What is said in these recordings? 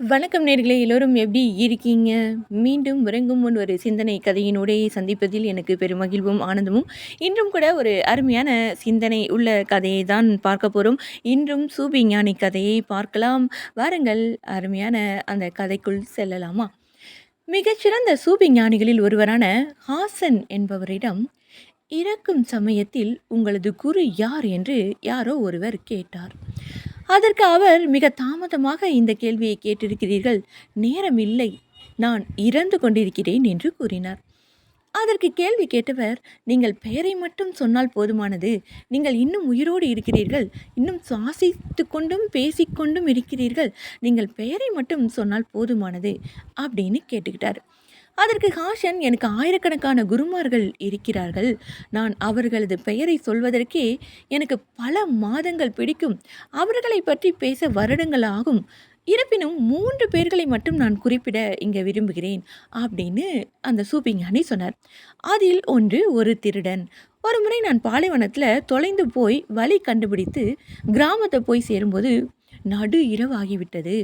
வணக்கம் நேர்களே எல்லோரும் எப்படி இருக்கீங்க? மீண்டும் உறங்கும் முன் ஒரு சிந்தனை கதையினூடே சந்திப்பதில் எனக்கு பெருமகிழ்வும் ஆனந்தமும். இன்றும் கூட ஒரு அருமையான சிந்தனை உள்ள கதையை தான் பார்க்க போகிறோம் இன்றும் சூபி ஞானி கதையை பார்க்கலாம். வாருங்கள் அருமையான அந்த கதைக்குள் செல்லலாமா? மிகச்சிறந்த சூபி ஞானிகளில் ஒருவரான ஹாசன் என்பவரிடம் இறக்கும் சமயத்தில் உங்களது குரு யார்? என்று யாரோ ஒருவர் கேட்டார். அதற்கு அவர் மிக தாமதமாக இந்த கேள்வியை கேட்டிருக்கிறீர்கள். நேரம் இல்லை. நான் இறந்து கொண்டிருக்கிறேன் என்று கூறினார். அதற்கு கேள்வி கேட்டவர் நீங்கள் பெயரை மட்டும் சொன்னால் போதுமானது. நீங்கள் இன்னும் உயிரோடு இருக்கிறீர்கள். இன்னும் சுவாசித்து கொண்டும் பேசிக்கொண்டும் இருக்கிறீர்கள். நீங்கள் பெயரை மட்டும் சொன்னால் போதுமானது அப்படின்னு கேட்டுக்கிட்டார். அதற்கு ஹாஷன் எனக்கு ஆயிரக்கணக்கான குருமார்கள் இருக்கிறார்கள். நான் அவர்களது பெயரை சொல்வதற்கே எனக்கு பல மாதங்கள் பிடிக்கும். அவர்களை பற்றி பேச வருடங்கள் ஆகும். இருப்பினும் மூன்று பேர்களை மட்டும் நான் குறிப்பிட இங்கே விரும்புகிறேன் அப்படின்னு அந்த சூப்பிஞானி சொன்னார். அதில் ஒன்று ஒரு திருடன். ஒரு முறை நான் பாலைவனத்தில் தொலைந்து போய் வழி கண்டுபிடித்து கிராமத்தை போய் சேரும்போது நடு இரவு ஆகிவிட்டது.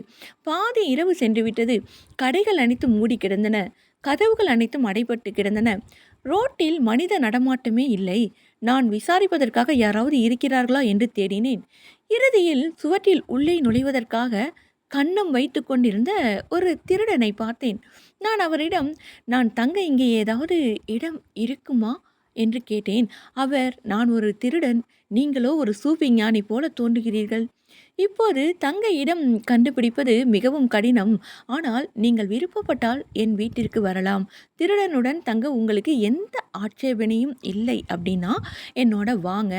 பாதி இரவு சென்று விட்டது கடைகள் அனைத்து மூடி கிடந்தன கதவுகள் அனைத்தும் அடைபட்டு கிடந்தன. ரோட்டில் மனித நடமாட்டமே இல்லை. நான் விசாரிப்பதற்காக யாராவது இருக்கிறார்களா என்று தேடினேன். இறுதியில் சுவற்றில் உள்ளே நுழைவதற்காக கண்ணம் வைத்து கொண்டிருந்த ஒரு திருடனை பார்த்தேன். நான் அவரிடம் நான் தங்க இங்கே ஏதாவது இடம் இருக்குமா? என்று கேட்டேன். அவர் நான் ஒரு திருடன். நீங்களோ ஒரு சூஃபி ஞானி போல தோன்றுகிறீர்கள். இப்போது தங்க இடம் கண்டுபிடிப்பது மிகவும் கடினம். ஆனால் நீங்கள் விருப்பப்பட்டால் என் வீட்டிற்கு வரலாம். திருடனுடன் தங்க உங்களுக்கு எந்த ஆட்சேபனையும் இல்லை அப்படின்னா என்னோட வாங்க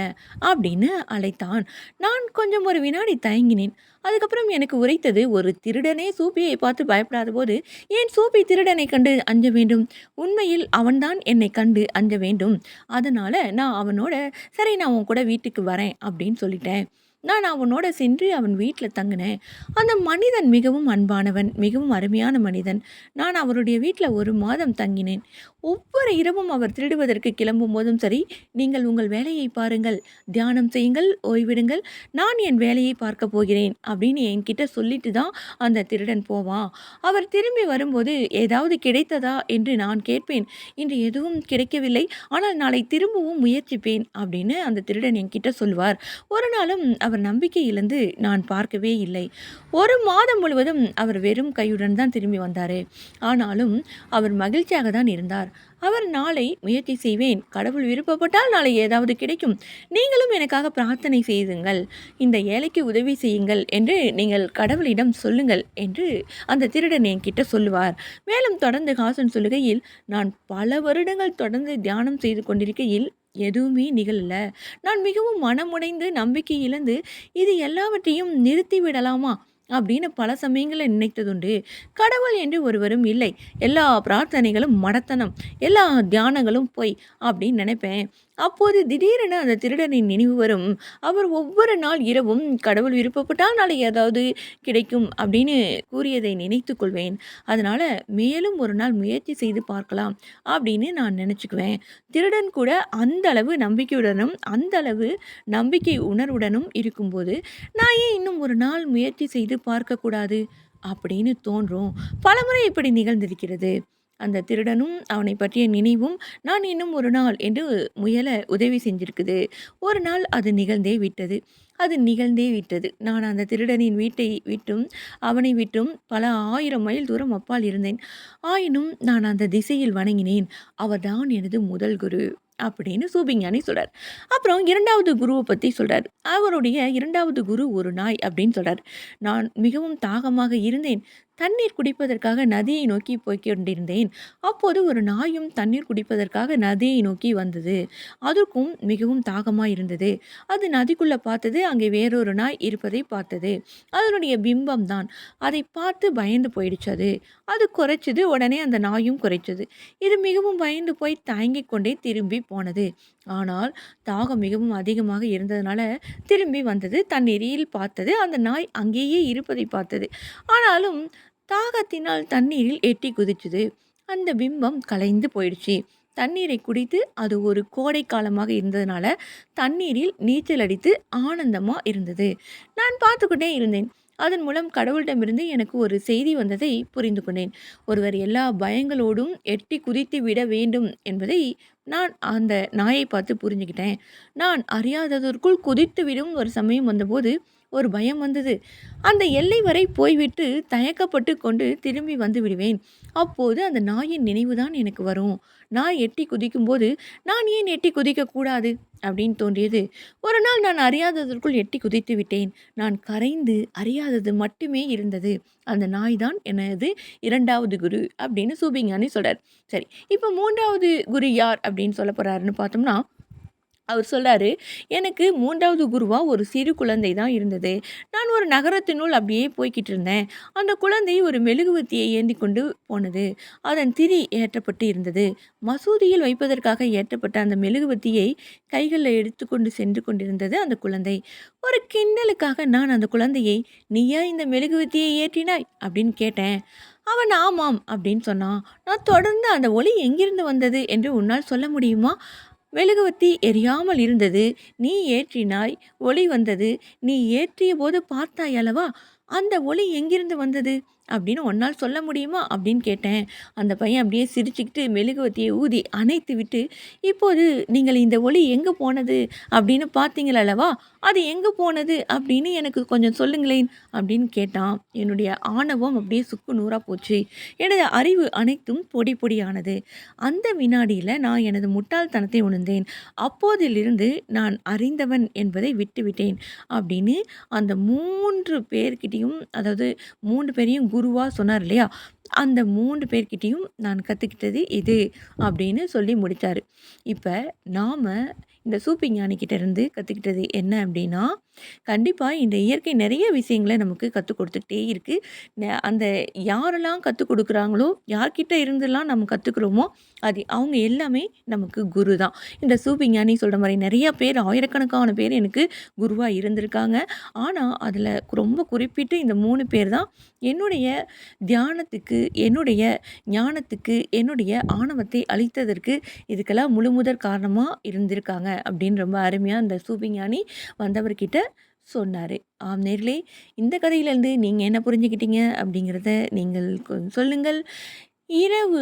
அப்படின்னு அழைத்தான். நான் கொஞ்சம் ஒரு வினாடி தயங்கினேன். அதுக்கப்புறம் எனக்கு உரைத்தது ஒரு திருடனே சூப்பியை பார்த்து பயப்படாத போது ஏன் சூப்பி திருடனை கண்டு அஞ்ச வேண்டும்? உண்மையில் அவன்தான் என்னை கண்டு அஞ்ச வேண்டும். அதனால் நான் அவனோட சரி நான் உன் கூட வீட்டுக்கு வரேன் அப்படின்னு சொல்லிட்டேன். நான் அவனோட சென்று அவன் வீட்டில் தங்கினேன். அந்த மனிதன் மிகவும் அன்பானவன் மிகவும் அருமையான மனிதன். நான் அவருடைய வீட்டில் ஒரு மாதம் தங்கினேன். ஒவ்வொரு இரவும் அவர் திருடுவதற்கு கிளம்பும் போதும் சரி நீங்கள் உங்கள் வேலையை பாருங்கள். தியானம் செய்யுங்கள் ஓய்விடுங்கள். நான் என் வேலையை பார்க்க போகிறேன் அப்படின்னு என்கிட்ட சொல்லிட்டு தான் அந்த திருடன் போவான் அவர் திரும்பி வரும்போது ஏதாவது கிடைத்ததா என்று நான் கேட்பேன். இன்று எதுவும் கிடைக்கவில்லை ஆனால் நாளை திரும்பவும் முயற்சிப்பேன் அப்படின்னு அந்த திருடன் என்கிட்ட சொல்வார். ஒரு நாளும் அவர் அவர் நம்பிக்கை இழந்து நான் பார்க்கவே இல்லை. ஒரு மாதம் முழுவதும் அவர் வெறும் கையுடன் தான் திரும்பி வந்தார். ஆனாலும் அவர் மகிழ்ச்சியாக தான் இருந்தார். அவர் நாளை முயற்சி செய்வேன். கடவுள் விருப்பப்பட்டால் நாளை ஏதாவது கிடைக்கும். நீங்களும் எனக்காக பிரார்த்தனை செய்யுங்கள் இந்த ஏழைக்கு உதவி செய்யுங்கள் என்று நீங்கள் கடவுளிடம் சொல்லுங்கள் என்று அந்த திருடன் என்கிட்ட சொல்லுவார். மேலும் தொடர்ந்து ஹாசன் சொல்லுகையில் நான் பல வருடங்கள் தொடர்ந்து தியானம் செய்து கொண்டிருக்கையில் எதுவுமே நிகழல. நான் மிகவும் மனமுடைந்து நம்பிக்கை இழந்து இது எல்லாவற்றையும் நிறுத்தி விடலாமா? அப்படின்னு பல சமயங்களில் நினைத்ததுண்டு. கடவுள் என்று ஒருவரும் இல்லை. எல்லா பிரார்த்தனைகளும் மடத்தனம். எல்லா தியானங்களும் பொய் அப்படின்னு நினைப்பேன். அப்போது திடீரென அந்த திருடனின் நினைவு வரும். அவர் ஒவ்வொரு நாள் இரவும் கடவுள் விருப்பப்பட்டால் நாளை ஏதாவது கிடைக்கும் அப்படின்னு கூறியதை நினைத்து கொள்வேன். அதனால் மேலும் ஒரு நாள் முயற்சி செய்து பார்க்கலாம் அப்படின்னு நான் நினச்சிக்குவேன். திருடன் கூட அந்த அளவு நம்பிக்கையுடனும் அந்த அளவு நம்பிக்கை உணர்வுடனும் இருக்கும்போது நான் ஏன் இன்னும் ஒரு நாள் முயற்சி செய்து பார்க்கக்கூடாது அப்படின்னு தோன்றும். பலமுறை இப்படி நிகழ்ந்திருக்கிறது. அந்த திருடனும் அவனை பற்றிய நினைவும் நான் இன்னும் ஒரு நாள் என்று முயல உதவி செஞ்சிருக்குது. ஒரு நாள் அது நிகழ்ந்தே விட்டது. அது நிகழ்ந்தே விட்டது. நான் அந்த திருடனின் வீட்டை விட்டும் அவனை விட்டும் பல ஆயிரம் மைல் தூரம் அப்பால் இருந்தேன். ஆயினும் நான் அந்த திசையில் வணங்கினேன். அவர்தான் எனது முதல் குரு. அப்படின்னு சூபிஞானி சொல்கிறார் அப்புறம் இரண்டாவது குருவை பற்றி சொல்கிறார் அவருடைய இரண்டாவது குரு ஒரு நாய் அப்படின்னு சொல்கிறார் நான் மிகவும் தாகமாக இருந்தேன். தண்ணீர் குடிப்பதற்காக நதியை நோக்கி போய் கொண்டிருந்தேன் அப்போது ஒரு நாயும் தண்ணீர் குடிப்பதற்காக நதியை நோக்கி வந்தது. அதற்கும் மிகவும் தாகமாக இருந்தது. அது நதிக்குள்ளே பார்த்தது அங்கே வேறொரு நாய் இருப்பதை பார்த்தது. அதனுடைய பிம்பம் தான். அதை பார்த்து பயந்து போயிடுச்சு அது. அது குறைச்சது உடனே அந்த நாயும் குறைச்சது. இது மிகவும் பயந்து போய் தயங்கிக் கொண்டே திரும்பி போனது. ஆனால் தாகம் மிகவும் அதிகமாக இருந்ததுனால திரும்பி வந்தது. தண்ணீரில் பார்த்தது. அந்த நாய் அங்கேயே இருப்பதை பார்த்தது. ஆனாலும் தாகத்தினால் தண்ணீரில் எட்டி குதிச்சுது. அந்த பிம்பம் கலைந்து போயிடுச்சு. தண்ணீரை குடித்து அது ஒரு கோடை காலமாக இருந்ததுனால தண்ணீரில் நீச்சல் அடித்து ஆனந்தமாக இருந்தது. நான் பார்த்துக்கிட்டே இருந்தேன். அதன் மூலம் கடவுளிடமிருந்து எனக்கு ஒரு செய்தி வந்ததை புரிந்து கொண்டேன் ஒருவர் எல்லா பயங்களோடும் எட்டி குதித்து விட வேண்டும் என்பதை நான் அந்த நாயை பார்த்து புரிஞ்சுக்கிட்டேன். நான் அறியாததற்குள் குதித்து விடும் ஒரு சமயம் வந்தபோது ஒரு பயம் வந்தது. அந்த எல்லை வரை போய்விட்டு தயக்கப்பட்டு கொண்டு திரும்பி வந்து விடுவேன். அப்போது அந்த நாயின் நினைவுதான் எனக்கு வரும். நான் எட்டி குதிக்கும்போது நான் ஏன் எட்டி குதிக்கக்கூடாது அப்படின்னு தோன்றியது. ஒரு நாள் நான் அறியாததற்குள் எட்டி குதித்து விட்டேன். நான் கரைந்து அறியாதது மட்டுமே இருந்தது. அந்த நாய் தான் எனது இரண்டாவது குரு அப்படின்னு சூபிங்கானி சொல்கிறார் சரி இப்போ மூன்றாவது குரு யார் அப்படின்னு சொல்ல போகிறாருன்னு பார்த்தோம்னா அவர் சொல்கிறாரு எனக்கு மூன்றாவது குருவா ஒரு சிறு குழந்தை தான் இருந்தது. நான் ஒரு நகரத்தினுள் அப்படியே போய்கிட்டு இருந்தேன். அந்த குழந்தை ஒரு மெழுகுவத்தியை ஏந்தி கொண்டு போனது. அதன் திரி ஏற்றப்பட்டு இருந்தது. மசூதியில் வைப்பதற்காக ஏற்றப்பட்ட அந்த மெழுகுவத்தியை கைகளில் எடுத்துக்கொண்டு சென்று கொண்டிருந்தது அந்த குழந்தை. ஒரு கிண்டலுக்காக நான் அந்த குழந்தையை நீயா இந்த மெழுகுவத்தியை ஏற்றினாய்? அப்படின்னு கேட்டேன். அவன் ஆமாம் அப்படின்னு சொன்னான். நான் தொடர்ந்து அந்த ஒளி எங்கிருந்து வந்தது? என்று உன்னால் சொல்ல முடியுமா? மெழுகுவத்தி எரியாமல் இருந்தது. நீ ஏற்றினாய் ஒளி வந்தது. நீ ஏற்றிய போது பார்த்தாய் அல்லவா அந்த ஒளி எங்கிருந்து வந்தது? அப்படின்னு ஒன்னால் சொல்ல முடியுமா? அப்படின்னு கேட்டேன். அந்த பையன் அப்படியே சிரிச்சுக்கிட்டு மெழுகுவத்தியை ஊதி அணைத்து விட்டு இப்போது நீங்கள் இந்த ஒளி எங்கே போனது? அப்படின்னு பார்த்தீங்களல்லவா அது எங்கே போனது? அப்படின்னு எனக்கு கொஞ்சம் சொல்லுங்களேன் அப்படின்னு கேட்டான். என்னுடைய ஆணவம் அப்படியே சுக்கு நூறாக போச்சு. எனது அறிவு அனைத்தும் பொடி பொடியானது. அந்த வினாடியில் நான் எனது முட்டாள்தனத்தை உணர்ந்தேன். அப்போதிலிருந்து நான் அறிந்தவன் என்பதை விட்டுவிட்டேன் அப்படின்னு அந்த மூன்று பேர்கிட்டையும் அதாவது மூன்று பேரையும் குருவாக சொன்னார் இல்லையா? அந்த மூன்று பேர்கிட்டையும் நான் கற்றுக்கிட்டது இது அப்படின்னு சொல்லி முடித்தார். இப்போ நாம் இந்த சூப்பி ஞானிக்கிட்ட இருந்து கற்றுக்கிட்டது என்ன அப்படின்னா கண்டிப்பாக இந்த இயற்கை நிறைய விஷயங்களை நமக்கு கற்றுக் கொடுத்துக்கிட்டே இருக்குது அந்த யாரெல்லாம் கற்றுக் கொடுக்குறாங்களோ யார்கிட்ட இருந்தெல்லாம் நம்ம கற்றுக்குறோமோ அது அவங்க எல்லாமே நமக்கு குரு தான். இந்த சூப்பி ஞானி சொல்கிற மாதிரி நிறைய பேர் ஆயிரக்கணக்கான பேர் எனக்கு குருவாக இருந்திருக்காங்க. ஆனால் அதில் ரொம்ப குறிப்பிட்டு இந்த மூணு பேர் தான் என்னுடைய தியானத்துக்கு என்னுடைய ஞானத்துக்கு என்னுடைய ஆணவத்தை அளித்ததற்கு இதுக்கெல்லாம் முழுமுதற் காரணமாக இருந்திருக்காங்க. அப்படின்னு ரொம்ப அருமையாக அந்த சூபிஞானி வந்தவர்கிட்ட சொன்னார். ஆம் நேர்களே இந்த கதையிலேருந்து நீங்கள் என்ன புரிஞ்சுக்கிட்டீங்க அப்படிங்கிறத நீங்கள் சொல்லுங்கள். இரவு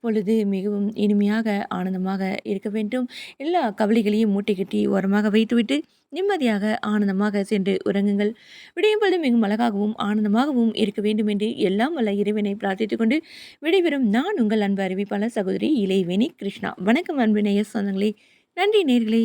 பொழுது மிகவும் இனிமையாக ஆனந்தமாக இருக்க வேண்டும். எல்லா கவலைகளையும் மூட்டை கட்டி ஓரமாக வைத்துவிட்டு நிம்மதியாக ஆனந்தமாக சென்று உறங்குங்கள். விடியும் பொழுது மிகவும் அழகாகவும் ஆனந்தமாகவும் இருக்க வேண்டும் என்று எல்லாம் வல்ல இறைவனை பிரார்த்தித்துக் கொண்டு விடைபெறும் நான் உங்கள் அன்பு அறிவிப்பாளர் சகோதரி இளைவேணி கிருஷ்ணா. வணக்கம் அன்பு நேய சொந்தங்களே. நன்றி நேர்களே.